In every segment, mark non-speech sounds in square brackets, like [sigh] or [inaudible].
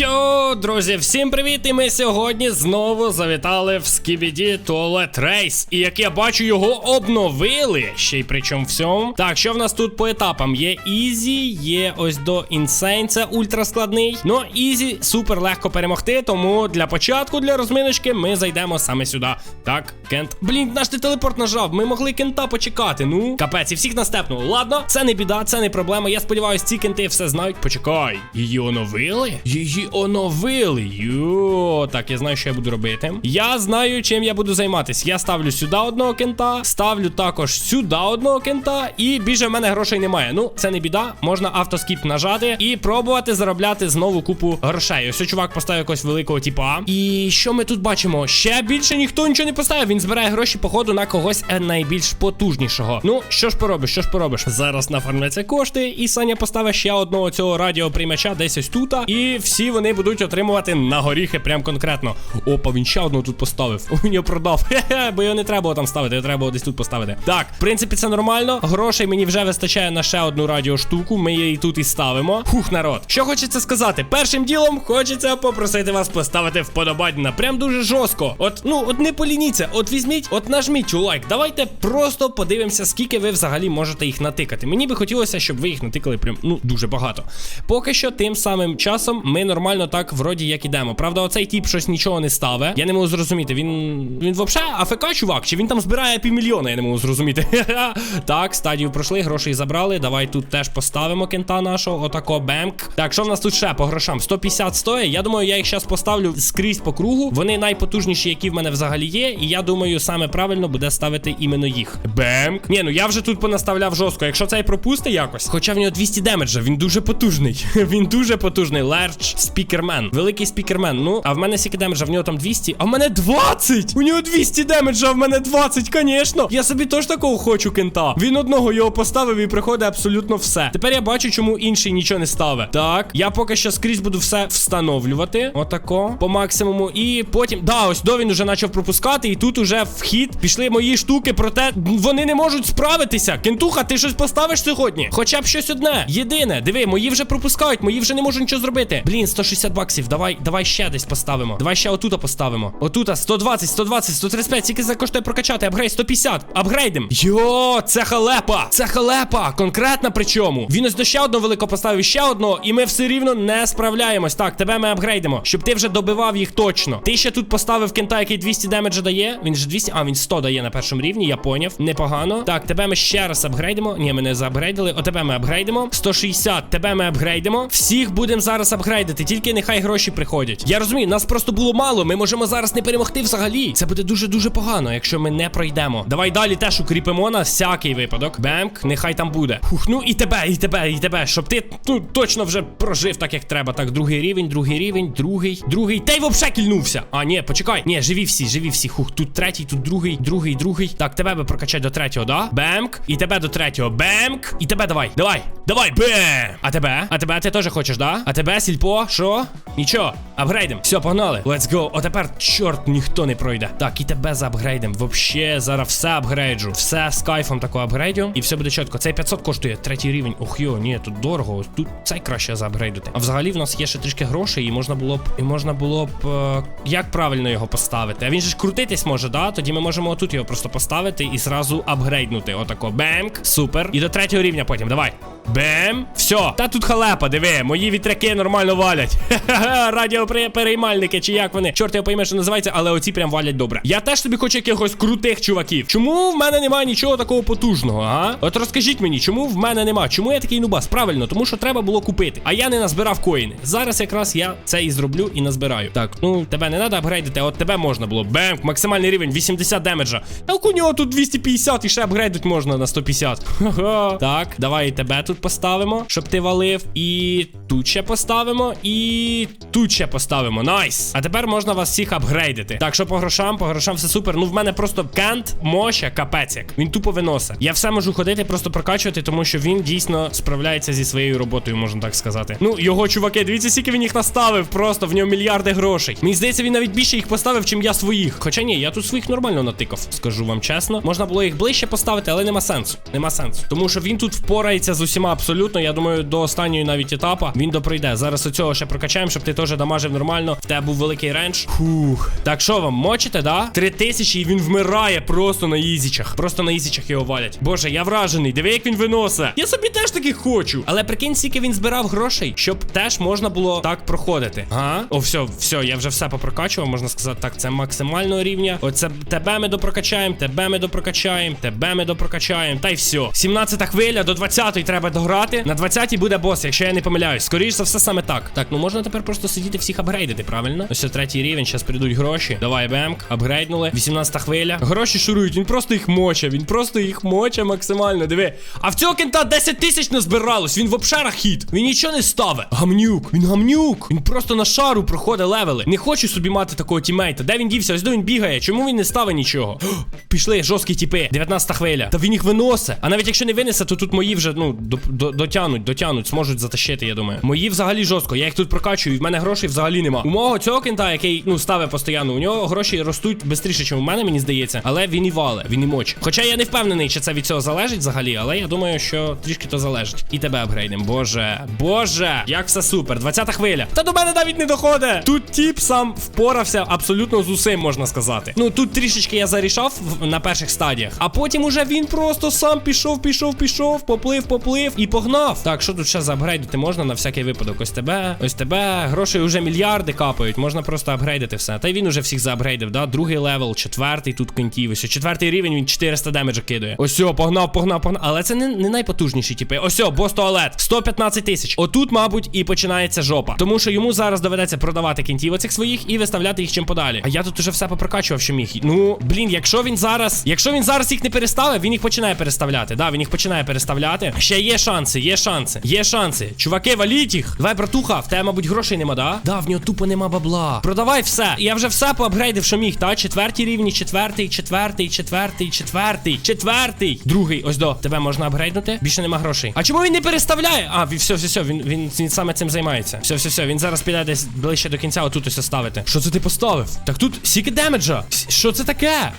Йо, друзі, всім привіт! І ми сьогодні знову завітали в Skibidi Toilet Race. І як я бачу, його обновили. Ще й причому всьому. Так, що в нас тут по етапам? Є Ізі, є ось до Insane, це ультра складний. Ну, Ізі супер легко перемогти, тому для початку, для розминочки, ми зайдемо саме сюди. Так, Кент. Блін, наш ти телепорт нажав. Ми могли кента почекати. Ну, капець, і всіх настепнуло. Ладно, це не біда, це не проблема. Я сподіваюся, ці кенти все знають. Почекай. Її оновили? Її оновили. Йо, так, я знаю, що я буду робити. Я знаю, чим я буду займатися. Я ставлю сюди одного кента, ставлю також сюди одного кента, і більше в мене грошей немає. Ну, це не біда. Можна автоскіп нажати і пробувати заробляти знову купу грошей. Ось чувак поставив якогось великого типа. І що ми тут бачимо? Ще більше ніхто нічого не поставив. Він збирає гроші, походу, на когось е, найбільш потужнішого. Ну, що ж поробиш, що ж поробиш? Зараз нафармляться кошти, і Саня поставить ще одного цього радіоприймача десь ось тут. І всі вони будуть отримувати на горіхи прям конкретно. Опа, він ще одного тут поставив. [laughs] У нього продав. Хе-хе, [laughs] бо його не треба там ставити, його треба десь тут поставити. Так, в принципі, це нормально. Грошей мені вже вистачає на ще одну радіоштуку. Ми її тут і ставимо. Хух, народ. Що хочеться сказати? Першим ділом хочеться попросити вас поставити вподобання. Прям дуже жорстко. От, ну, от не полініться, от візьміть, от нажміть у лайк. Давайте просто подивимося, скільки ви взагалі можете їх натикати. Мені би хотілося, щоб ви їх натикали прям ну дуже багато. Поки що, тим самим часом ми нормально так вроді як ідемо. Правда, оцей тіп щось нічого не ставить. Я не можу зрозуміти. Він він взагалі АФК, чувак, чи він там збирає півмільйона, я не можу зрозуміти. [laughs] так, стадію пройшли, грошей забрали. Давай тут теж поставимо кента нашого. Отако бемк. Так, що в нас тут ще по грошам? 150 стоїть. Я думаю, я їх зараз поставлю скрізь по кругу. Вони найпотужніші, які в мене взагалі є. І я думаю, саме правильно буде ставити іменно їх. Бемк. Ні, ну я вже тут понаставляв жорстко. Якщо цей пропусти якось. Хоча в нього 200 демеджа, він дуже потужний. [laughs] він дуже потужний. Лерч спікермен. Великий спікермен. Ну, а в мене скільки демеджа, в нього там 200. А в мене 20! У нього 200 демеджа, а в мене 20, звісно. Я собі теж такого хочу кента. Він одного його поставив і приходить абсолютно все. Тепер я бачу, чому інший нічого не ставить. Так, я поки що скрізь буду все встановлювати. Отако. По максимуму. І потім. Да, ось до він уже почав пропускати. І тут уже вхід пішли мої штуки, проте вони не можуть справитися. Кентуха, ти щось поставиш сьогодні? Хоча б щось одне. Єдине. Диви, мої вже пропускають, мої вже не можуть нічого зробити. Блін, 160 баксів. Давай, давай ще десь поставимо. Давай ще отута поставимо. Отута 120, 120, 135. Скільки за коштує прокачати? Апгрейд 150. Апгрейдим. Йо, це халепа. Це халепа. Конкретна причому. Він ось до ще одного великого поставив ще одного, і ми все рівно не справляємось. Так, тебе ми апгрейдимо, щоб ти вже добивав їх точно. Ти ще тут поставив кента, який 200 демеджа дає. Він же 200, а він 100 дає на першому рівні, я поняв. Непогано. Так, тебе ми ще раз апгрейдимо. Ні, ми не заапгрейдили. О, тебе ми апгрейдимо. 160, тебе ми апгрейдимо. Всіх будемо зараз апгрейдити, тільки нехай гроші приходять. Я розумію, нас просто було мало. Ми можемо зараз не перемогти взагалі. Це буде дуже-дуже погано, якщо ми не пройдемо. Давай далі теж укріпимо на всякий випадок. Бемк, нехай там буде. Фух, ну і тебе, і тебе, і тебе, щоб ти ну точно вже прожив так, як треба. Так, другий рівень, другий рівень, другий, другий. Та й вообще кільнувся. А, ні, почекай. Ні, живі всі, живі всі. Хух, тут третій, тут другий, другий, другий. Так, тебе би прокачати до третього, да? Бемк. І тебе до третього. Бемк. І тебе давай. Давай. Давай. Бем. А тебе? А тебе ти теж хочеш, да? А тебе, сільпо? Що? Нічого. Апгрейдим. Все, погнали. Let's go. О, тепер, чорт, ніхто не пройде. Так, і тебе заапгрейдим. Вообще, зараз все апгрейджу. Все з кайфом тако апгрейдю. І все буде чітко. Цей 500 коштує третій рівень. Ох йо, ні, тут дорого. Тут цей краще заапгрейдити. А взагалі в нас є ще трішки грошей, і можна було б. І можна було б. Е, як правильно його поставити? А він же ж крутитись може, да? Тоді ми можемо отут його просто поставити і зразу апгрейднути. Отако. Бемк. Супер. І до третього рівня потім. Давай. Бем. Все. Та тут халепа, диви. Мої вітряки нормально валять. [laughs] Ха-ха, радіопереймальники, чи як вони. Чорт його пойме, що називається, але оці прям валять добре. Я теж собі хочу якихось крутих чуваків. Чому в мене немає нічого такого потужного, а? От розкажіть мені, чому в мене нема? Чому я такий нубас? Правильно, тому що треба було купити. А я не назбирав коїни. Зараз якраз я це і зроблю і назбираю. Так, ну тебе не треба апгрейдити, а от тебе можна було. Бем, максимальний рівень, 80 демеджа. А у нього тут 250 і ще апгрейдить можна на 150. [laughs] Ха-ха. Так, давай тебе тут поставимо, щоб ти валив. І тут ще поставимо. І тут ще поставимо. Найс. А тепер можна вас всіх апгрейдити. Так, що по грошам, по грошам все супер. Ну в мене просто кент, моща, капець як. Він тупо виносить. Я все можу ходити, просто прокачувати, тому що він дійсно справляється зі своєю роботою, можна так сказати. Ну, його чуваки, дивіться, скільки він їх наставив. Просто в нього мільярди грошей. Мені здається, він навіть більше їх поставив, чим я своїх. Хоча ні, я тут своїх нормально натикав, скажу вам чесно. Можна було їх ближче поставити, але нема сенсу. Нема сенсу. Тому що він тут впорається з усіма всіма абсолютно. Я думаю, до останньої навіть етапа він допройде. Зараз оцього ще прокачаємо, щоб ти теж дамажив нормально. В тебе був великий рендж. Фух. Так що вам мочите, да? Три тисячі і він вмирає просто на ізічах. Просто на ізічах його валять. Боже, я вражений. Диви, як він виносить. Я собі теж таких хочу. Але прикинь, скільки він збирав грошей, щоб теж можна було так проходити. Ага. О, все, все, я вже все попрокачував, можна сказати, так, це максимального рівня. Оце тебе ми допрокачаємо, тебе ми допрокачаємо, тебе ми допрокачаємо. Та й все. 17 хвиля до 20-ї треба дограти. На 20-й буде бос, якщо я не помиляюсь. Скоріше за все саме так. Так, ну можна тепер просто сидіти всіх апгрейдити, правильно? Ось третій рівень, зараз прийдуть гроші. Давай, бемк, апгрейднули. 18 хвиля. Гроші шурують, він просто їх моче, він просто їх моче максимально. Диви. А в цього кента 10 тисяч не збиралось. Він в обшарах хід. Він нічого не ставить. Гамнюк, він гамнюк. Він просто на шару проходить левели. Не хочу собі мати такого тімейта. Де він дівся? Ось де він бігає. Чому він не ставить нічого? Пішли жорсткі тіпи. 19 хвиля. Та він їх виносить. А навіть якщо не винесе, то тут мої вже ну до, дотянуть, дотянуть, зможуть затащити, я думаю. Мої взагалі жорстко. Я їх тут прокачую, і в мене грошей взагалі нема. У мого цього кента, який ну ставить постійно, у нього гроші ростуть швидше, ніж у мене, мені здається. Але він і вале, він і моче. Хоча я не впевнений, чи це від цього залежить взагалі, але я думаю, що трішки то залежить. І тебе апгрейдим. Боже, боже, як все супер. 20 хвиля. Та до мене навіть не доходить. Тут тіп сам впорався абсолютно з усім, можна сказати. Ну тут трішечки я зарішав на перших стадіях, а потім уже він просто сам пішов, пішов, пішов, поплив, поплив і погнав. Так, що тут ще заапгрейдити можна на всякий випадок? Ось тебе, ось тебе. Грошей вже мільярди капають. Можна просто апгрейдити все. Та й він уже всіх заапгрейдив, да? Другий левел, четвертий тут контів. Ось четвертий рівень, він 400 демеджа кидає. Ось погнав, погнав, погнав. Але це не, не найпотужніші типи. Ось бос туалет. 115 тисяч. Отут, мабуть, і починається жопа. Тому що йому зараз доведеться продавати кінтів оцих своїх і виставляти їх чим подалі. А я тут уже все попрокачував, що міг. Ну, блін, якщо він зараз. Якщо він зараз їх не переставив, він їх починає переставляти. Да, він їх починає переставляти. Ще є шанси, є шанси, є шанси. Чуваки, валіть їх. Давай, братуха, в тебе, мабуть, грошей нема, да? Да, в нього тупо нема бабла. Продавай все. Я вже все поапгрейдив, що міг, та? Четвертій рівні, четвертий, четвертий, четвертий, четвертий, четвертий. Другий, ось до. Тебе можна апгрейднути. Більше нема грошей. А чому він не переставляє? А, він- все, все, все, він, він, він саме цим займається. Все, все, все, він зараз піде десь ближче до кінця, отут ось ставити. Що це ти поставив? Так тут сіки демеджа. Що це таке?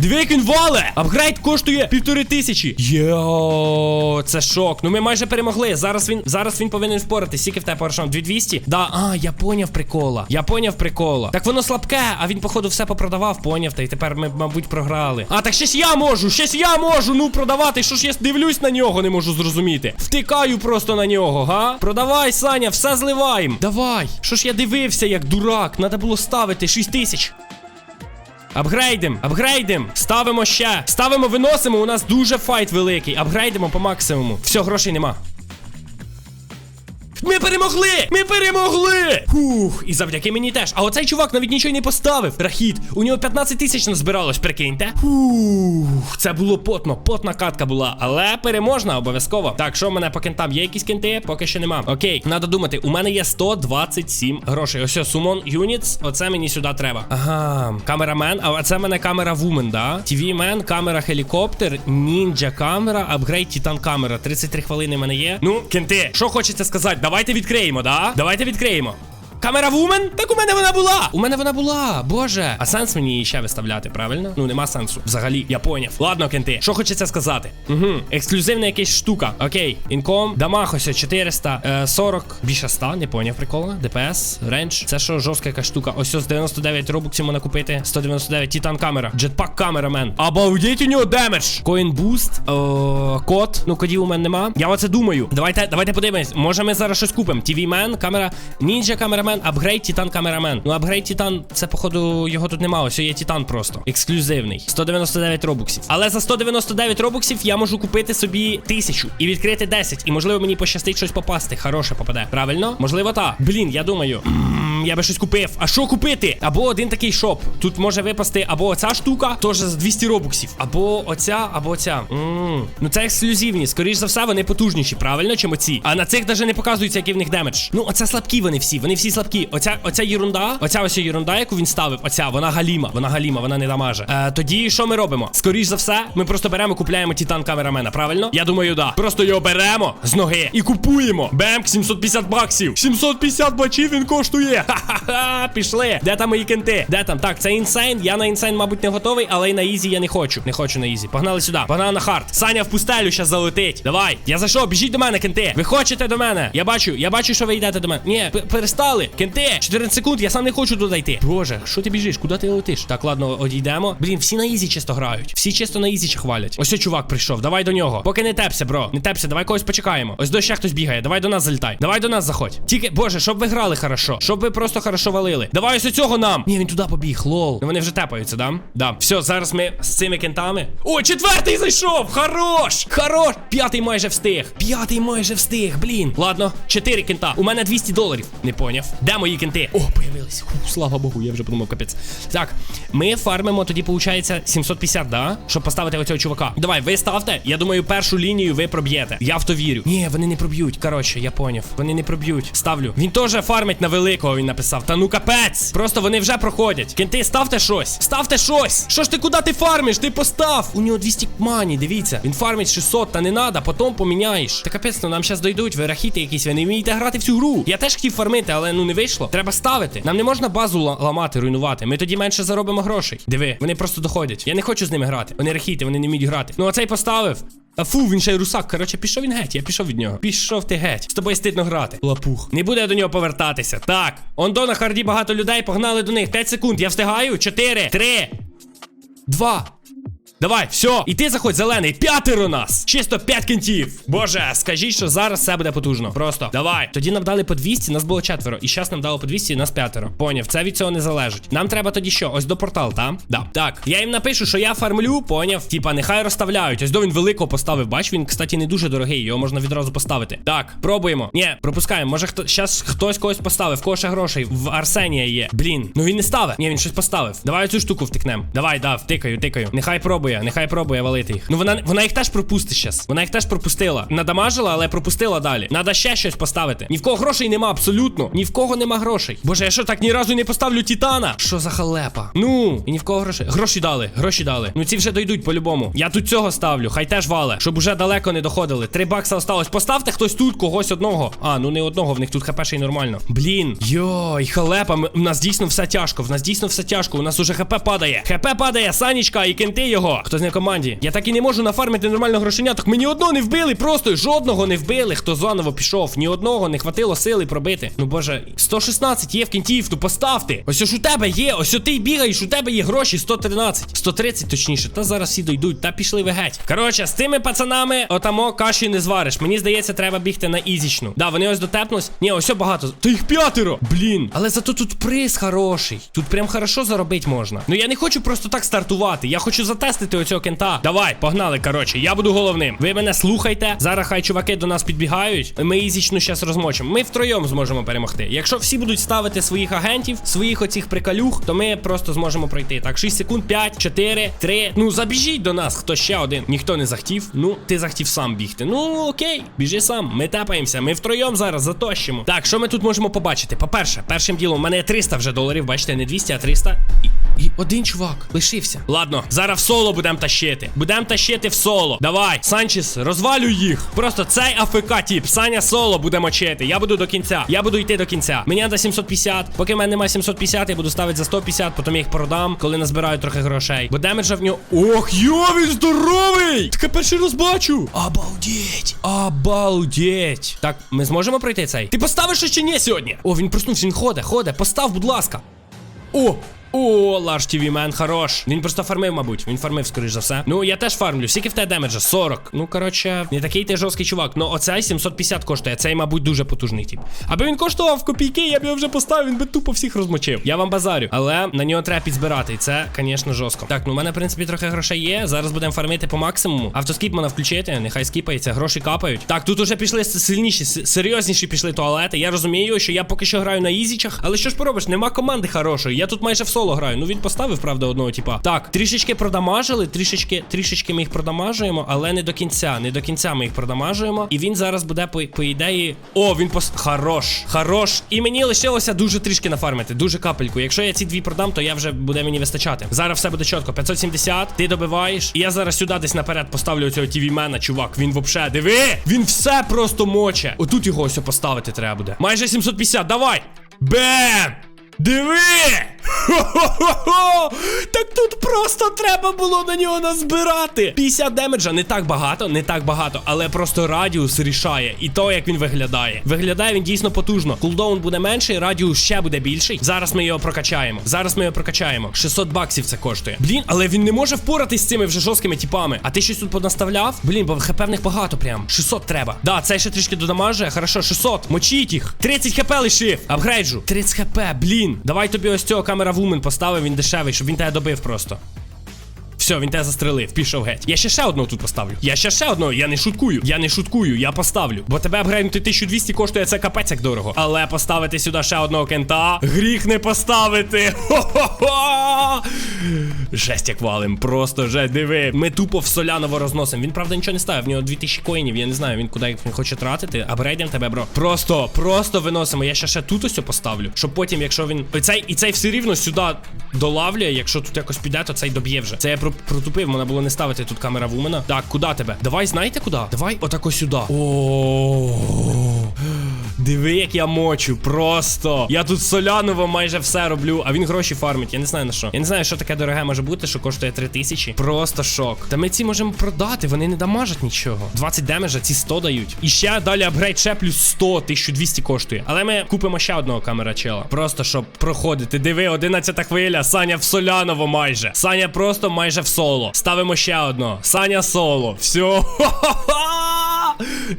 Як вале! Апгрейд коштує півтори тисячі. Йо, це шок. Ну ми майже перемогли. Зараз він зараз він повинен впоратись. Скільки в тебе парашон? 2200? Да, а, я поняв прикола. Я поняв прикола. Так воно слабке, а він, походу, все попродавав, поняв. Та й тепер ми, мабуть, програли. А, так щось я можу, щось я можу. Ну продавати. Що ж я дивлюсь на нього, не можу зрозуміти. Втикаю просто на нього, га? Продавай, Саня, все зливаємо. Давай. Що ж я дивився, як дурак? Надо було ставити 6 тисяч. Апгрейдим, апгрейдим, ставимо ще. Ставимо, виносимо. У нас дуже файт великий. Апгрейдимо по максимуму. Все, грошей нема. Ми перемогли! Ми перемогли! Фух, і завдяки мені теж. А оцей чувак навіть нічого не поставив. Рахіт, у нього 15 тисяч назбиралось, прикиньте. Фух, це було потно, потна катка була, але переможна обов'язково. Так, що в мене по кентам? Є якісь кенти? Поки що нема. Окей, надо думати, у мене є 127 грошей. Ось ось, сумон юніц, оце мені сюди треба. Ага, камерамен, а це в мене камера вумен, да? TV мен, камера хелікоптер, ніндзя камера, апгрейд титан камера. 33 хвилини в мене є. Ну, кенти, що хочеться сказати? Давайте відкриємо, да? Давайте відкриємо. Камера вумен? Так у мене вона була! У мене вона була, боже. А сенс мені її ще виставляти, правильно? Ну нема сенсу. Взагалі, я поняв. Ладно, кенти, що хочеться сказати? Угу. Ексклюзивна якась штука. Окей, інком, дамаг ось 440, більше 100, не поняв прикола. ДПС, рендж. Це що жорстка якась штука. Ось ось 99 робоксів можна купити. 199 титан камера. Джетпак камера, мен. Обалдеть у нього демедж. Коін буст. Код. Ну, кодів у мене нема. Я оце думаю. Давайте, давайте подивимось. Може ми зараз щось купимо. TV мен, камера, нінджа камерамен, апгрейд Титан камерамен. Ну, апгрейд Титан, це походу його тут нема. Ось є Титан просто. Ексклюзивний. 199 робоксів. Але за 199 робоксів я можу купити собі тисячу і відкрити 10. І можливо мені пощастить щось попасти. Хороше попаде. Правильно? Можливо, так. Блін, я думаю. Я би щось купив. А що купити? Або один такий шоп. Тут може випасти або оця штука, теж за 200 робоксів. Або оця, або оця. М, Ну це ексклюзивні. Скоріш за все, вони потужніші, правильно, чим оці. А на цих навіть не показується, який в них демедж. Ну, оце слабкі вони всі. Вони всі слабкі. Оця, оця єрунда, оця ось єрунда, яку він ставив, оця, вона галіма, вона галіма, вона не дамаже. Е, тоді що ми робимо? Скоріш за все, ми просто беремо, купляємо титан камерамена, правильно? Я думаю, да. Просто його беремо з ноги і купуємо. Бемк, 750 баксів. 750 бачів він коштує. [laughs] Ха-ха-ха, пішли. Де там мої кенти? Де там? Так, це інсейн. Я на інсейн, мабуть, не готовий, але й на ізі я не хочу. Не хочу на ізі. Погнали сюди. Погнали на хард. Саня в пустелю щас залетить. Давай. Я зайшов, біжіть до мене, кенти. Ви хочете до мене? Я бачу, я бачу, що ви йдете до мене. Ні, перестали. Кенти, 14 секунд, я сам не хочу туди йти. Боже, що ти біжиш? Куди ти летиш? Так, ладно, одійдемо. Блін, всі на ізі чисто грають. Всі чисто на ізі хвалять. Ось цей чувак прийшов. Давай до нього. Поки не тепся, бро. Не тепся, давай когось почекаємо. Ось до ще хтось бігає. Давай до нас залітай. Давай до нас заходь. Тільки, боже, щоб ви грали хорошо. Щоб ви просто хорошо валили. Давай ось цього нам. Ні, він туди побіг, лол. Ну вони вже тепаються, да? Да. Все, зараз ми з цими кентами. О, четвертий зайшов! Хорош! Хорош! П'ятий майже встиг. П'ятий майже встиг, блін. Ладно, чотири кента. У мене 200 доларів. Не поняв. Де мої кенти? О, появились. Фу, слава Богу, я вже подумав, капець. Так, ми фармимо тоді, виходить, 750, да? Щоб поставити оцього чувака. Давай, ви ставте. Я думаю, першу лінію ви проб'єте. Я в то вірю. Ні, вони не проб'ють. Коротше, я поняв. Вони не проб'ють. Ставлю. Він теж фармить на великого, він написав. Та ну капець. Просто вони вже проходять. Кенти, ставте щось. Ставте щось. Що ж ти куди ти фармиш? Ти постав. У нього 200 мані, дивіться. Він фармить 600, та не надо, потім поміняєш. Та капець, ну нам зараз дойдуть, ви рахіти якісь, ви не вмієте грати в цю гру. Я теж хотів фармити, але ну не вийшло. Треба ставити. Нам не можна базу ламати, руйнувати. Ми тоді менше заробимо грошей. Диви, вони просто доходять. Я не хочу з ними грати. Вони рахіти, вони не вміють грати. Ну оцей поставив. А фу, він ще й русак. Коротше, пішов він геть, я пішов від нього. Пішов ти геть. З тобою стидно грати. Лапух. Не буде я до нього повертатися. Так. Ондо на харді багато людей, погнали до них. 5 секунд. Я встигаю. 4, 3, 2. Давай, все, і ти заходь, зелений, п'ятеро нас! Чисто п'ять кінтів. Боже, скажіть, що зараз все буде потужно. Просто давай. Тоді нам дали по 200, нас було четверо. І зараз нам дало по 200, і нас п'ятеро. Поняв, це від цього не залежить. Нам треба тоді що? Ось до портал, так? Да. Так. Я їм напишу, що я фармлю, поняв. Типа, нехай розставляють. Ось до він великого поставив. Бач, він, кстати, не дуже дорогий. Його можна відразу поставити. Так, пробуємо. Ні, пропускаємо. Може, хто щас хтось когось поставив. Кого грошей? В Арсенія є. Блін. Ну він не ставить. Ні, він щось поставив. Давай цю штуку втикнем. Давай, да, втикаю, тикаю. Нехай пробує, нехай пробує валити їх. Ну вона вона їх теж пропустить щас. Вона їх теж пропустила. Надамажила, але пропустила далі. Надо ще щось поставити. Ні в кого грошей нема, абсолютно. Ні в кого нема грошей. Боже, я що так ні разу не поставлю Титана? Що за халепа? Ну, і ні в кого грошей. Гроші дали, гроші дали. Ну ці вже дойдуть по-любому. Я тут цього ставлю, хай теж вале, щоб уже далеко не доходили. Три бакса осталось. Поставте хтось тут, когось одного. А, ну не одного, в них тут хп ще й нормально. Блін. Йой, халепа. В нас дійсно все тяжко. В нас дійсно все тяжко. У нас уже хп падає. ХП падає, Санічка і кенти його. Хто з не в команді? Я так і не можу нафармити нормально грошеня. Так ми ні одного не вбили, просто жодного не вбили. Хто заново пішов. Ні одного не хватило сили пробити. Ну боже, 116 є в кінтів, ну поставте. Ось ж у тебе є, ось ти бігаєш, у тебе є гроші 113. 130 точніше. Та зараз всі дойдуть, та пішли ви геть. Коротше, з тими пацанами отамо каші не звариш. Мені здається, треба бігти на ізічну. Да, вони ось дотепнусь. Ні, ось багато. Та їх п'ятеро. Блін. Але зато тут приз хороший. Тут прям хорошо заробити можна. Ну я не хочу просто так стартувати. Я хочу затестити оцього кента. Давай, погнали, коротше, я буду головним. Ви мене слухайте. Зараз хай чуваки до нас підбігають. Ми ізічну щас розмочимо. Ми втроєм зможемо перемогти. Якщо всі будуть ставити своїх агентів, своїх оцих прикалюх, то ми просто зможемо пройти. Так, 6 секунд, 5, 4, 3. Ну забіжіть до нас, хто ще один. Ніхто не захотів. Ну, ти захотів сам бігти. Ну окей, біжи сам. Ми тепаємося. Ми втроєм зараз затощимо. Так, що ми тут можемо побачити? По-перше, першим ділом, у мене є 300 вже доларів, бачите, не 200, а 300. І, один чувак лишився. Ладно, зараз в соло будемо тащити. Будемо тащити в соло. Давай, Санчес, розвалюй їх. Просто цей АФК тип. Саня соло буде мочити. Я буду до кінця. Я буду йти до кінця. Мені треба 750. Поки в мене немає 750, я буду ставити за 150, потім я їх продам, коли назбираю трохи грошей. Бо демеджа в нього. Ох, йо, він здоровий! Так я перший раз бачу. Обалдеть! Обалдеть! Так, ми зможемо пройти цей? Ти поставиш ще ні сьогодні? О, він проснувся, він ходить, ходить. Постав, будь ласка. О! О, Ларш ТВ мен, хорош. Він просто фармив, мабуть. Він фармив, скоріш за все. Ну, я теж фармлю. Скільки в тебе демеджа? 40. Ну, коротше, не такий ти жорсткий чувак. Ну, оцей 750 коштує. Цей, мабуть, дуже потужний тип. Аби він коштував копійки, я б його вже поставив, він би тупо всіх розмочив. Я вам базарю. Але на нього треба підзбирати. І це, звісно, жорстко. Так, ну в мене, в принципі, трохи грошей є. Зараз будемо фармити по максимуму. Автоскіп можна включити, нехай скіпається, гроші капають. Так, тут уже пішли сильніші, серйозніші пішли туалети. Я розумію, що я поки що граю на ізічах, але що ж поробиш, нема команди хорошої. Я тут майже в соло граю. Ну він поставив, правда, одного типа. Так, трішечки продамажили, трішечки, трішечки ми їх продамажуємо, але не до кінця. Не до кінця ми їх продамажуємо. І він зараз буде по, по ідеї. О, він пос. Хорош, хорош. І мені лишилося дуже трішки нафармити, дуже капельку. Якщо я ці дві продам, то я вже буде мені вистачати. Зараз все буде чітко. 570, ти добиваєш. І я зараз сюди десь наперед поставлю цього тівімена, чувак. Він вообще, диви! Він все просто моче. Отут його ось поставити треба буде. Майже 750, давай! Бем! Диви! Хо-хо-хо-хо! Так тут просто треба було на нього назбирати. 50 демеджа не так багато, не так багато, але просто радіус рішає. І то, як він виглядає. Виглядає він дійсно потужно. Кулдаун буде менший, радіус ще буде більший. Зараз ми його прокачаємо. Зараз ми його прокачаємо. 600 баксів це коштує. Блін, але він не може впоратись з цими вже жорсткими типами. А ти щось тут понаставляв? Блін, бо хп в них багато прям. 600 треба. Да, це ще трішки додамажує. Хорошо, 600. Мочіть їх. 30 хп лишив. Апгрейджу. 30 хп, блін. Давай тобі ось цього камера вумен поставив, він дешевий, щоб він тебе добив просто. Все, він тебе застрелив, пішов геть. Я ще ще одного тут поставлю. Я ще ще одного, я не шуткую. Я не шуткую, я поставлю. Бо тебе апгрейднути 1200 коштує це капець як дорого. Але поставити сюди ще одного кента. Гріх не поставити. Хо-хо-хо! Жесть як валим, просто жесть, диви. Ми тупо в соляново розносимо. Він правда нічого не ставив. В нього 2000 коїнів. Я не знаю, він куди їх хоче тратити. Апгрейдим тебе, бро. Просто, просто виносимо. Я ще ще тут ось поставлю. Щоб потім, якщо він. Цей, і цей все рівно сюди долавлює. Якщо тут якось піде, то цей доб'є вже. Це я про- протупив, Мене було не ставити тут камера вумена. Так, куди тебе? Давай, знаєте куди? Давай отако сюди. О. Диви, як я мочу, просто. Я тут соляново майже все роблю, а він гроші фармить. Я не знаю на що. Я не знаю, що таке дороге може бути, що коштує 3 тисячі. Просто шок. Та ми ці можемо продати, вони не дамажать нічого. 20 демеджа, ці 100 дають. І ще далі апгрейд ще плюс 100, 1200 коштує. Але ми купимо ще одного камера чела. Просто щоб проходити. Диви, 11 хвиля. Саня в соляново майже. Саня просто майже в соло. Ставимо ще одного. Саня соло. Все. [laughs]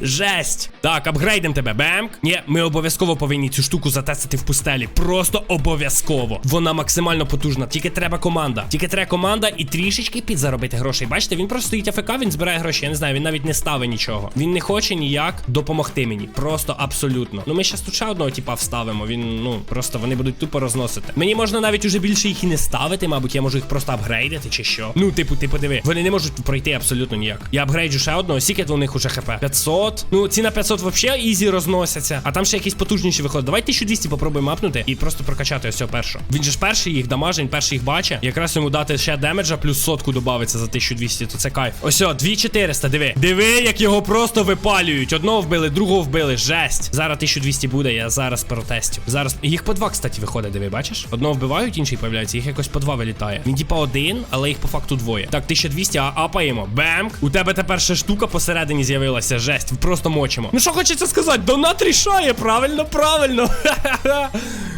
Жесть. Так, апгрейдим тебе. Бемк. Ні, ми обов'язково повинні цю штуку затестити в пустелі. Просто обов'язково. Вона максимально потужна. Тільки треба команда. Тільки треба команда і трішечки підзаробити грошей. Бачите, він просто стоїть АФК, він збирає гроші. Я не знаю, він навіть не ставить нічого. Він не хоче ніяк допомогти мені. Просто абсолютно. Ну ми щас тут ще одного типа вставимо. Він, ну, просто вони будуть тупо розносити. Мені можна навіть уже більше їх і не ставити, мабуть, я можу їх просто апгрейдити чи що. Ну, типу, ти подиви. Вони не можуть пройти абсолютно ніяк. Я апгрейджу ще одного, скільки у них уже хп? 500. Ну, ці на 500 взагалі ізі розносяться. А там ще якісь потужніші виходять. Давай 1200 попробуємо мапнути і просто прокачати ось цього першого. Він же ж перший їх дамажить, він перший їх бачить. Якраз йому дати ще демеджа, плюс сотку додається за 1200, то це кайф. Ось, 2400, диви. Диви, як його просто випалюють. Одного вбили, другого вбили. Жесть. Зараз 1200 буде, я зараз протестю. Зараз. Їх по два, кстати, виходить, диви, бачиш? Одного вбивають, інший появляється, їх якось по два вилітає. Він типа один, але їх по факту двоє. Так, 1200, а апаємо. Бемк. У тебе тепер ще штука посередині з'явилася. Жесть. Просто мочимо. Ну що хочеться сказати? Донат рішає, правильно, правильно.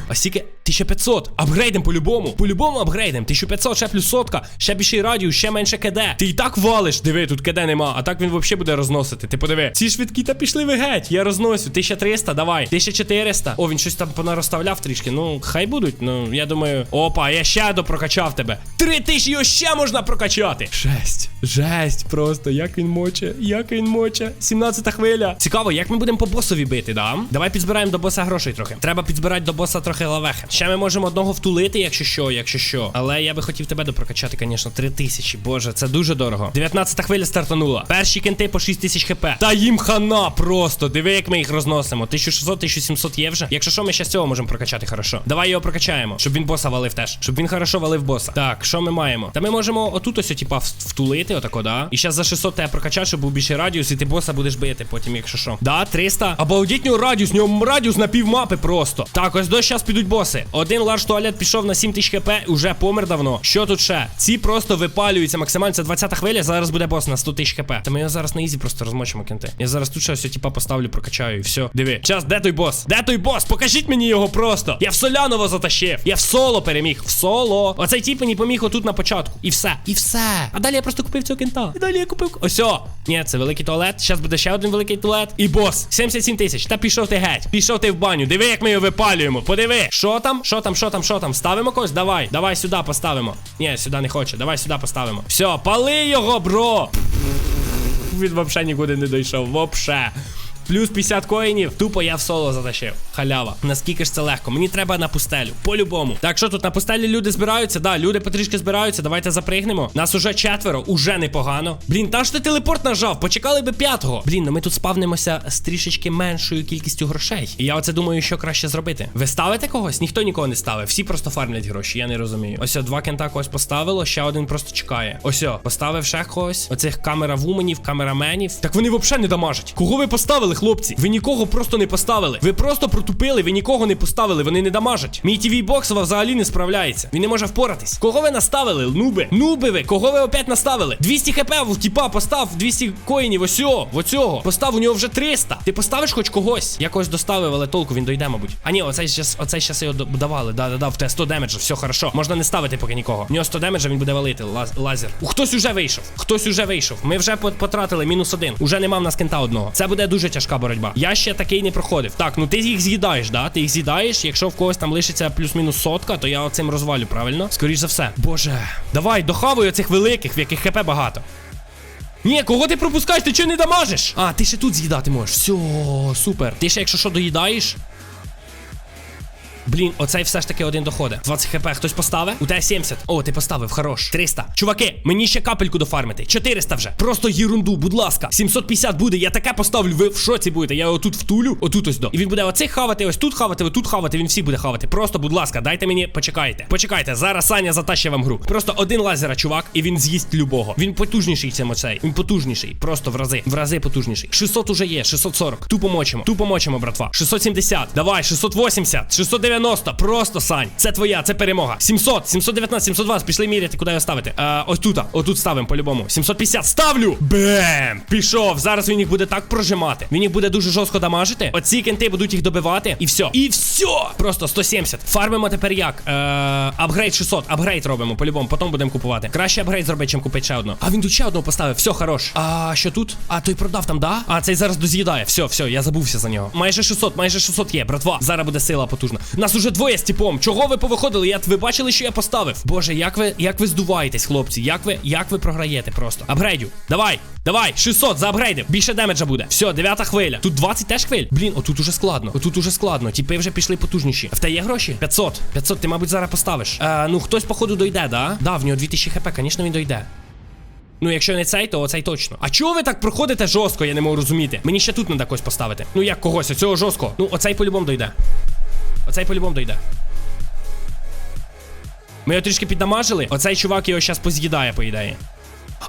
А? 1500. Апгрейдем по-любому. По-любому апгрейдем. 1500, ще плюс сотка, ще більший радіус, ще менше КД. Ти і так валиш. Диви, тут КД нема. А так він взагалі буде розносити. Ти подиви. Ці швидкі та пішли ви геть. Я розносю. 1300, давай. 1400. О, він щось там понарозставляв трішки. Ну, хай будуть. Ну, я думаю. Опа, я ще допрокачав тебе. 3000 його ще можна прокачати. Жесть. Жесть, просто як він моче, як він моче. 17 хвиля. Цікаво, як ми будемо по босові бити, да? Давай підзбираємо до боса грошей трохи. Треба підзбирати до боса трохи лавехи. Ще ми можемо одного втулити, якщо що, якщо що. Але я би хотів тебе допрокачати, звісно, 3000. Боже, це дуже дорого. 19 хвиля стартанула. Перші кенти по 6000 хп. Та їм хана просто. Диви, як ми їх розносимо. 1600, 1700 є вже. Якщо що, ми ще з цього можемо прокачати хорошо. Давай його прокачаємо, щоб він боса валив теж. Щоб він хорошо валив боса. Так, що ми маємо? Та ми можемо отут ось, типа, втулити, отако, да? І зараз за 600 тебе прокачати, щоб був більший радіус, і ти боса будеш бити потім, якщо що. Да, 300. Обалдіть радіус, нього радіус на півмапи просто. Так, ось до зараз підуть боси. Один ларж туалет пішов на 7000 хп, уже помер давно. Що тут ще? Ці просто випалюються максимально. Це 20 хвиля, зараз буде бос на 100 тисяч хп. Та ми його зараз на ізі просто розмочимо кенти. Я зараз тут ще ось, типа, поставлю, прокачаю і все. Диви. Час, де той бос? Де той бос? Покажіть мені його просто. Я в Соляново затащив. Я в соло переміг. В соло. Оцей тип мені поміг отут на початку. І все. І все. А далі я просто купив цього кента. І далі я купив. Ось о. Ні, це великий туалет. Зараз буде ще один великий туалет. І бос. 77 тисяч. Та пішов ти геть. Пішов ти в баню. Диви, як ми його випалюємо. Подиви. Що там? Що там? Що там? Що там? Ставимо когось? Давай. Давай сюди поставимо. Ні, сюди не хоче. Давай сюди поставимо. Все, пали його, бро. Він взагалі нікуди не дійшов. Вообще. Плюс 50 коїнів, тупо я в соло затащив. Халява. Наскільки ж це легко? Мені треба на пустелю. По-любому. Так що тут на пустелі люди збираються? Да, люди потрішки збираються. Давайте запригнемо. Нас уже четверо, уже непогано. Блін, та ж ти телепорт нажав, почекали би п'ятого. Блін, ну ми тут спавнимося з трішечки меншою кількістю грошей. І я оце думаю, що краще зробити. Ви ставите когось? Ніхто нікого не ставив. Всі просто фармлять гроші, я не розумію. Ось два кента когось поставило, ще один просто чекає. Ось поставив ще когось. Оцих камера вуменів, камераменів. Так вони взагалі не дамажать. Кого ви поставили, хлопці. Ви нікого просто не поставили. Ви просто протупили, ви нікого не поставили, вони не дамажать. Мій TV боксова взагалі не справляється. Він не може впоратись. Кого ви наставили? Нуби? Нуби ви? Кого ви опять наставили? 200 хп в тіпа постав 200 коїнів. Ось о, в оцього. Постав у нього вже 300. Ти поставиш хоч когось? Я когось доставив, але толку він дойде, мабуть. А ні, оцей щас, оцей щас його давали. Да, да, да, в те 100 демеджа, все хорошо. Можна не ставити поки нікого. У нього 100 демеджа, він буде валити. Лаз, лазер. У, хтось уже вийшов. Хтось уже вийшов. Ми вже по- потратили мінус один. Уже нема в нас кента одного. Це буде дуже тяжка боротьба. Я ще такий не проходив. Так, ну ти їх з'їдаєш, да? Ти їх з'їдаєш. Якщо в когось там лишиться плюс-мінус сотка, то я оцим розвалю, правильно? Скоріш за все. Боже. Давай, дохавуй оцих великих, в яких хп багато. Ні, кого ти пропускаєш? Ти чого не дамажиш? А, ти ще тут з'їдати можеш. Все, супер. Ти ще, якщо що, доїдаєш. Блін, оцей все ж таки один доходить. 20 хп хтось поставив? У тебе 70. О, ти поставив, хорош. 300. Чуваки, мені ще капельку дофармити. 400 вже. Просто єрунду, будь ласка. 750 буде. Я таке поставлю. Ви в шоці будете. Я його тут втулю. Отут ось до. І він буде оцих хавати, ось тут хавати, отут хавати. Він всіх буде хавати. Просто, будь ласка, дайте мені, почекайте. Почекайте. Зараз Саня затащить вам гру. Просто один лазера, чувак, і він з'їсть любого. Він потужніший цим оцей. Він потужніший. Просто в рази. В рази потужніший. 600 уже є, 640. Тупо мочимо. Тупо мочимо, братва. 670. Давай, 680, 690. Просто Сань. Це твоя, це перемога. 700, 719, 720. Пішли міряти, куди його ставити. Е, ось тут, отут ставимо по-любому. 750. Ставлю! Бем! Пішов. Зараз він їх буде так прожимати. Він їх буде дуже жорстко дамажити. Оці кенти будуть їх добивати. І все. І все! Просто 170. Фармимо тепер як? Е, апгрейд 600. Апгрейд робимо по-любому. Потім будемо купувати. Краще апгрейд зробити, чим купити ще одну. А він тут ще одного поставив. Все, хорош. А що тут? А той продав там, да? А цей зараз доз'їдає. Все, все, я забувся за нього. Майже 600, майже 600 є, братва. Зараз буде сила потужна. Нас уже двоє з типом. Чого ви повиходили? Я ви бачили, що я поставив? Боже, як ви як ви здуваєтесь, хлопці? Як ви як ви програєте просто? Апгрейдю. Давай, давай, 600 за апгрейдив. Більше демеджа буде. Все, дев'ята хвиля. Тут 20 теж хвиль. Блін, отут уже складно. Отут уже складно. Тіпи вже пішли потужніші. В те є гроші? 500. 500, ти, мабуть, зараз поставиш. Е, ну хтось, походу, дойде, да? Да, в нього 2000 хп, звісно, він дойде. Ну, якщо не цей, то оцей точно. А чого ви так проходите жорстко, я не можу розуміти. Мені ще тут треба когось поставити. Ну як когось, оцього жорстко. Ну, оцей по-любому дойде. Оцей по-любому дойде. Ми його трішки піддамажили. Оцей чувак його зараз поз'їдає, по ідеї.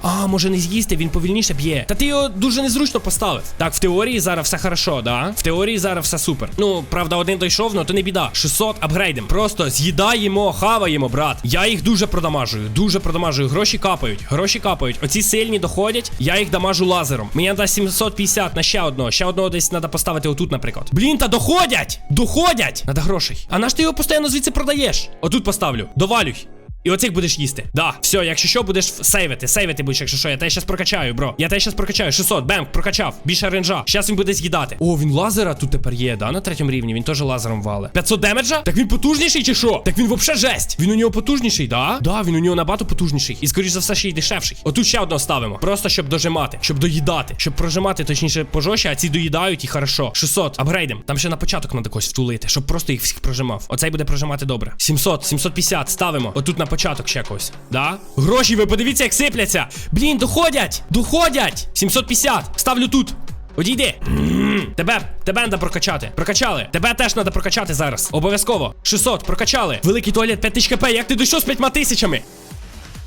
А, може не з'їсти, він повільніше б'є. Та ти його дуже незручно поставив. Так, в теорії зараз все хорошо, да? В теорії зараз все супер. Ну, правда, один дійшов, ну то не біда. 600 апгрейдем. Просто з'їдаємо, хаваємо, брат. Я їх дуже продамажую, дуже продамажую. Гроші капають, гроші капають. Оці сильні доходять, я їх дамажу лазером. Мені треба 750 на ще одного. Ще одного десь треба поставити отут, наприклад. Блін, та доходять! Доходять! Надо грошей. А наш ти його постійно звідси продаєш? Отут поставлю. Довалюй. І оцих будеш їсти. Да, все, якщо що, будеш сейвити. Сейвити будеш, якщо що. Я тебе щас прокачаю, бро. Я тебе щас прокачаю. 600, бем, прокачав. Більше ренжа. Щас він буде з'їдати. О, він лазера тут тепер є, да, на третьому рівні. Він теж лазером вале. 500 демеджа? Так він потужніший чи що? Так він вообще жесть. Він у нього потужніший, да? Да, він у нього набагато потужніший. І скоріш за все ще й дешевший. Отут ще одного ставимо. Просто щоб дожимати, щоб доїдати, щоб прожимати, точніше, пожорстче, а ці доїдають і хорошо. 600, апгрейдем. Там ще на початок треба когось втулити, щоб просто їх всіх прожимав. Оцей буде прожимати добре. 700, 750, ставимо. Отут на початок ще когось. Да? Гроші, ви подивіться, як сипляться. Блін, доходять! Доходять! 750. Ставлю тут. Одійди. Тебе, тебе треба прокачати. Прокачали. Тебе теж треба прокачати зараз. Обов'язково. 600, прокачали. Великий туалет, 5000 хп. Як ти дійшов з 5 тисячами?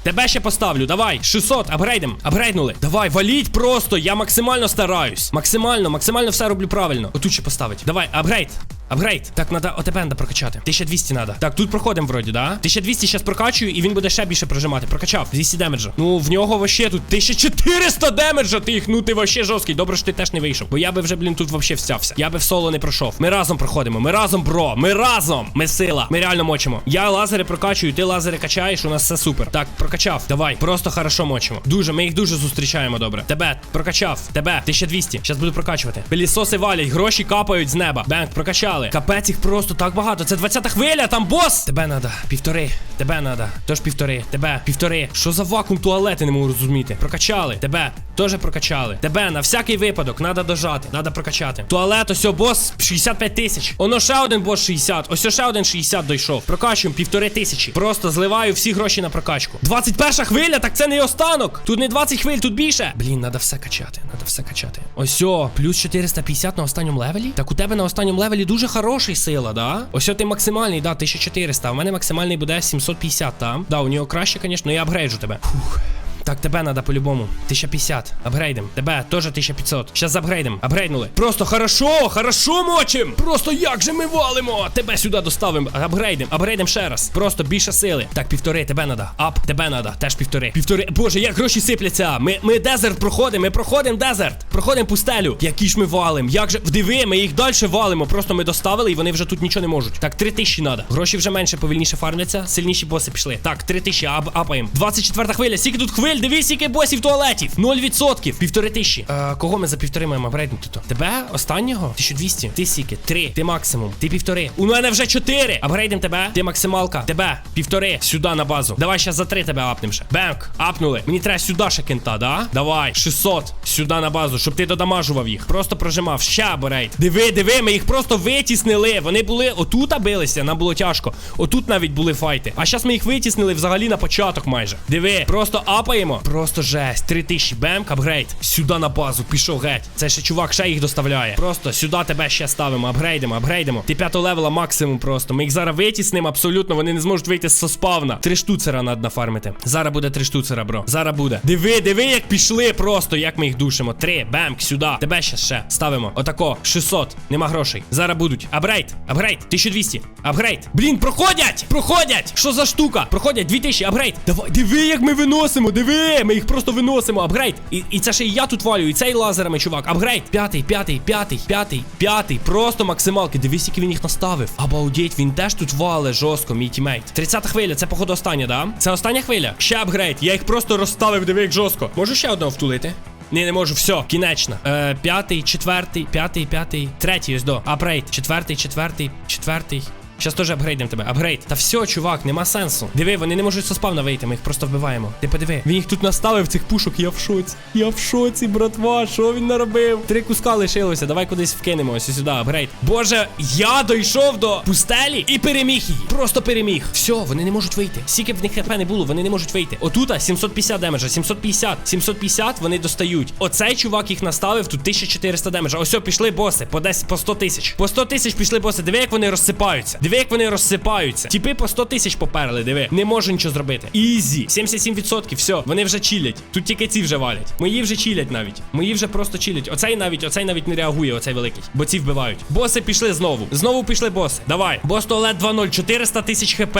Тебе ще поставлю, давай, 600, апгрейдем, апгрейднули. Давай, валіть просто, я максимально стараюсь. Максимально, максимально все роблю правильно. Отут ще поставить. Давай, апгрейд. Апгрейд. Так, надо ОТП прокачати. 1200 надо. Так, тут проходимо вроді, да? 1200 зараз прокачую, і він буде ще більше прожимати. Прокачав. 200 демеджа. Ну, в нього вообще тут 1400 демеджа тих. Ну ти вообще жорсткий. Добре, що ти теж не вийшов. Бо я би вже, блін, тут вообще встявся. Я би в соло не пройшов. Ми разом проходимо. Ми разом, бро. Ми разом. Ми сила. Ми реально мочимо. Я лазери прокачую, ти лазери качаєш, у нас все супер. Так, прокачав. Давай, просто хорошо мочимо. Дуже, ми їх дуже зустрічаємо добре. Тебе прокачав. Тебе 1200. Зараз буду прокачувати. Пилісоси валять, гроші капають з неба. Бенк, прокачали. Капець їх просто так багато. Це 20-та хвиля, там бос. Тебе надо. Півтори. Тебе надо. Тож півтори. Тебе. Півтори. Що за вакуум туалети не можу розуміти. Прокачали. Тебе. Теж прокачали. Тебе на всякий випадок надо дожати. Надо прокачати. Туалет, ось бос 65 тисяч. Оно ще один бос 60. Ось ще один 60 дойшов. Прокачуємо півтори тисячі. Просто зливаю всі гроші на прокачку. 21 хвиля, так це не останок. Тут не 20 хвиль, тут більше. Блін, надо все качати. Надо все качати. Ось о, плюс 450 на останньому левелі. Так у тебе на останньому левелі дуже хороший сила, да? Ось ти максимальний, да, 1400. А в мене максимальний буде 750 там. Да, у нього краще, звісно, я апгрейджу тебе. Фух. Так, тебе надо по-любому. 1050. Апгрейдим. Тебе теж 1500. Щас апгрейдим. Апгрейднули. Просто хорошо, хорошо мочим. Просто як же ми валимо. Тебе сюди доставимо. Апгрейдим. Апгрейдим ще раз. Просто більше сили. Так, півтори, тебе надо. Ап, тебе надо. Теж півтори. Півтори. Боже, як гроші сипляться. Ми, ми дезерт проходимо. Ми проходимо дезерт. Проходимо пустелю. Які ж ми валим. Як же. Вдиви, ми їх далі валимо. Просто ми доставили і вони вже тут нічого не можуть. Так, три тисячі надо. Гроші вже менше, повільніше фармляться. Сильніші боси пішли. Так, три тисячі, ап, апаємо. 24 хвиля. Скільки тут хвиль? Дивись, скільки босів туалетів. 0%. Півтори тисячі. Е, кого ми за півтори маємо апгрейднути то? Тебе? Останнього? 1200. Ти скільки? Три. Ти максимум. Ти півтори. У мене вже чотири. Апгрейдим тебе. Ти максималка. Тебе. Півтори. Сюди на базу. Давай ще за три тебе апнем ще. Бенк. Апнули. Мені треба сюди ще кента, да? Давай. 600. Сюди на базу, щоб ти додамажував їх. Просто прожимав. Ще апгрейд. Диви, диви, ми їх просто витіснили. Вони були отут билися, нам було тяжко. Отут навіть були файти. А зараз ми їх витіснили взагалі на початок майже. Диви, просто апаємо. Просто жесть. 3000 бемк, апгрейд. Сюди на базу. Пішов геть. Це ще чувак ще їх доставляє. Просто сюди тебе ще ставимо. Апгрейдимо, апгрейдимо. Ти п'ятого левела максимум просто. Ми їх зараз витіснимо абсолютно. Вони не зможуть вийти з спавна. Три штуцера надо нафармити. Зараз буде три штуцера, бро. Зараз буде. Диви, диви, як пішли просто, як ми їх душимо. Три, бемк, сюди. Тебе ще ще ставимо. Отако, 600. Нема грошей. Зараз будуть. Апгрейд, апгрейд, 1200. Апгрейд. Блін, проходять! Проходять! Що за штука? Проходять 2000, апгрейд. Давай, диви, як ми виносимо, диви! Ми їх просто виносимо. Апгрейд. І, і це ще і я тут валю, і цей лазерами, чувак. Апгрейд. П'ятий, п'ятий, п'ятий, п'ятий, п'ятий. Просто максималки. Дивись, який він їх наставив. Обалдеть, він теж тут вале жорстко, мій тімейт. 30 хвиля, це походу остання, да? Це остання хвиля? Ще апгрейд. Я їх просто розставив, диви, як жорстко. Можу ще одного втулити? Ні, не можу, все, кінечно. Е, п'ятий, четвертий, п'ятий, п'ятий, третій ось до. Апгрейд. Четвертий, четвертий, четвертий. Щас теж апгрейдим тебе. Апгрейд. Та все, чувак, нема сенсу. Диви, вони не можуть спавна вийти, ми їх просто вбиваємо. Ти подиви. Він їх тут наставив цих пушок, я в шоці. Я в шоці, братва. Що він наробив? Три куска лишилося. Давай кудись вкинемо. Ось сюди, апгрейд. Боже, я дійшов до пустелі і переміг її. Просто переміг. Все, вони не можуть вийти. Скільки б в них хп не було, вони не можуть вийти. Отута 750 демеджа, 750, 750 вони достають. Оцей чувак їх наставив, тут 1400 демеджа. Ось, пішли боси, по 10, по 100 тисяч. По 100 тисяч пішли боси. Диви, як вони розсипаються. Диви, як вони розсипаються. Тіпи по 100 тисяч поперли, диви. Не можу нічого зробити. Ізі. 77%, все, вони вже чилять. Тут тільки ці вже валять. Мої вже чилять навіть. Мої вже просто чилять. Оцей навіть, оцей навіть не реагує, оцей великий. Бо ці вбивають. Боси пішли знову. Знову пішли боси. Давай. Бос туалет 2-0, 400 тисяч хп.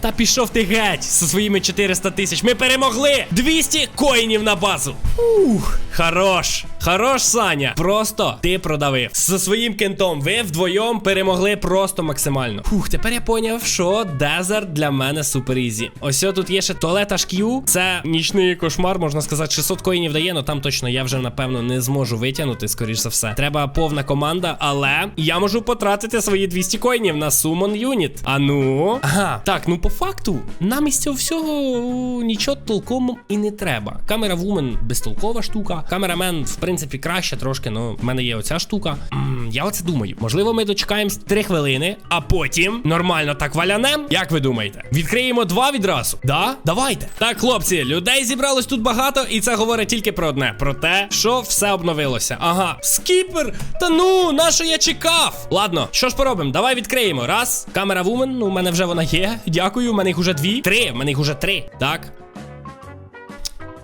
Та пішов ти геть зі своїми 400 тисяч. Ми перемогли! 200 коїнів на базу. Ух, хорош. Хорош, Саня. Просто ти продавив. Зі своїм кентом ви вдвоєм перемогли просто максимально. Фух, тепер я поняв, що дезерт для мене супер ізі. Ось тут є ще туалет HQ. Це нічний кошмар, можна сказати, 600 коїнів дає, але там точно я вже напевно не зможу витягнути, скоріш за все. Треба повна команда, але я можу потратити свої 200 коїнів на Summon Unit. А ну. Ага, так, ну по факту, нам із цього всього нічого толком і не треба. Камера вумен безтолкова штука. Камерамен, в принципі, краще трошки, але в мене є оця штука. М, я оце думаю. Можливо, ми дочекаємось 3 хвилини, а потім нормально так валянем. Як ви думаєте? Відкриємо два відразу? Да? Давайте. Так, хлопці, людей зібралось тут багато, і це говорить тільки про одне: про те, що все обновилося. Ага, скіпер! Та ну, на що я чекав? Ладно, що ж поробимо? Давай відкриємо. Раз. Камера вумен. Ну, у мене вже вона є. Дякую. У мене їх уже дві. Три. У мене їх уже три. Так.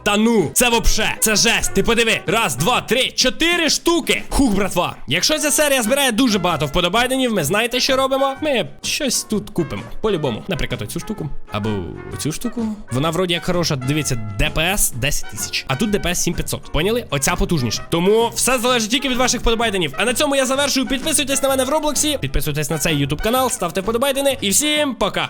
Та ну, це вообще, це жесть. Ти подиви. Раз, два, три, чотири штуки. Хух, братва. Якщо ця серія збирає дуже багато вподобайденів, ми знаєте, що робимо? Ми щось тут купимо. По-любому. Наприклад, оцю штуку. Або оцю штуку. Вона вроді як хороша. Дивіться, ДПС 10 тисяч. А тут ДПС 7500. Поняли? Оця потужніша. Тому все залежить тільки від ваших вподобайденів. А на цьому я завершую. Підписуйтесь на мене в Роблоксі, підписуйтесь на цей ютуб канал, ставте вподобайдени. І всім пока.